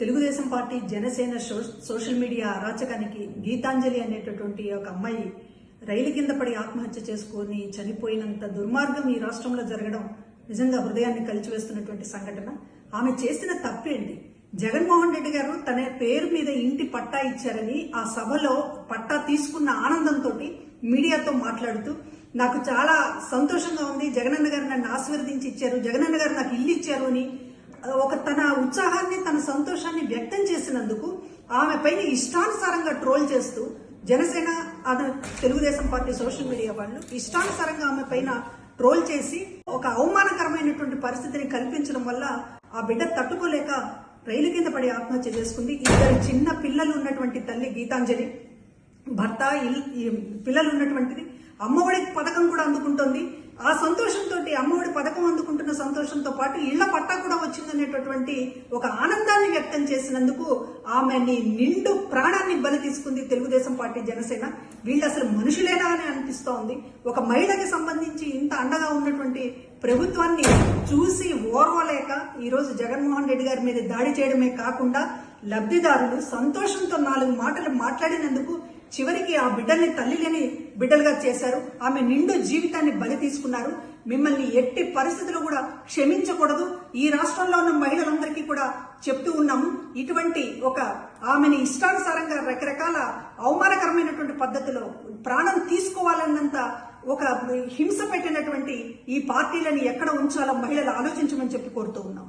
Telugu Desam party Janasena so- social media అరాచకానికి Gitanjali అనేటటువంటి ఒక అమ్మాయి రైలు కింద పడి ఆత్మహత్య చేసుకొని చనిపోయినంత దుర్మార్గం ఈ రాష్ట్రంలో జరగడం నిజంగా హృదయాన్ని కలిచివేస్తున్నటువంటి సంఘటన. ఆమె చేసిన తప్పేంటి? జగన్మోహన్ రెడ్డి గారు తన పేరు మీద ఇంటి పట్టా ఇచ్చారని ఆ సభలో పట్టా తీసుకున్న ఆనందంతో మీడియాతో మాట్లాడుతూ నాకు చాలా సంతోషంగా ఉంది. జగనన్న గారు నన్ను ఆశీర్వదించి ఇచ్చారు. జగనన్న గారు నాకు ఇల్లు ఇచ్చారు అని ఒక తన ఉత్సాహాన్ని తన సంతోషాన్ని వ్యక్తం చేసినందుకు ఆమె పైన ఇష్టానుసారంగా ట్రోల్ చేస్తూ జనసేన అతను తెలుగుదేశం పార్టీ సోషల్ మీడియా వాళ్ళు ఇష్టానుసారంగా ఆమె పైన ట్రోల్ చేసి ఒక అవమానకరమైనటువంటి పరిస్థితిని కల్పించడం వల్ల ఆ బిడ్డ తట్టుకోలేక రైలు కింద పడి ఆత్మహత్య చేసుకుంది. ఇద్దరు చిన్న పిల్లలు ఉన్నటువంటి తల్లి గీతాంజలి భర్త ఇల్- ఈ పిల్లలు ఉన్నటువంటిది అమ్మఒడి పథకం కూడా అందుకుంటుంది. ఆ సంతోషంతో అమ్మఒడి పథకం సంతోషంతో పాటు ఇళ్ళ పట్టా కూడా వచ్చిందనేటటువంటి ఒక ఆనందాన్ని వ్యక్తం చేసినందుకు ఆమెని నిండు ప్రాణాన్ని బలి తీసుకుంది తెలుగుదేశం పార్టీ జనసేన. వీళ్ళు అసలు మనుషులేనా అని అనిపిస్తోంది. ఒక మహిళకి సంబంధించి ఇంత అండగా ఉన్నటువంటి ప్రభుత్వాన్ని చూసి ఓర్వలేక ఈరోజు జగన్మోహన్ రెడ్డి గారి మీద దాడి చేయడమే కాకుండా లబ్ధిదారులు సంతోషంతో నాలుగు మాటలు మాట్లాడినందుకు చివరికి ఆ బిడ్డల్ని తల్లి లేని బిడ్డలుగా చేశారు. ఆమె నిండు జీవితాన్ని బలి తీసుకున్నారు. మిమ్మల్ని ఎట్టి పరిస్థితులు కూడా క్షమించకూడదు. ఈ రాష్ట్రంలో ఉన్న మహిళలందరికీ కూడా చెప్తూ ఉన్నాము. ఇటువంటి ఒక ఆమెని ఇష్టానుసారంగా రకరకాల అవమానకరమైనటువంటి పద్ధతిలో ప్రాణం తీసుకోవాలన్నంత ఒక హింస పెట్టినటువంటి ఈ పార్టీలను ఎక్కడ ఉంచాలో మహిళలు ఆలోచించమని చెప్పి కోరుతూ ఉన్నాం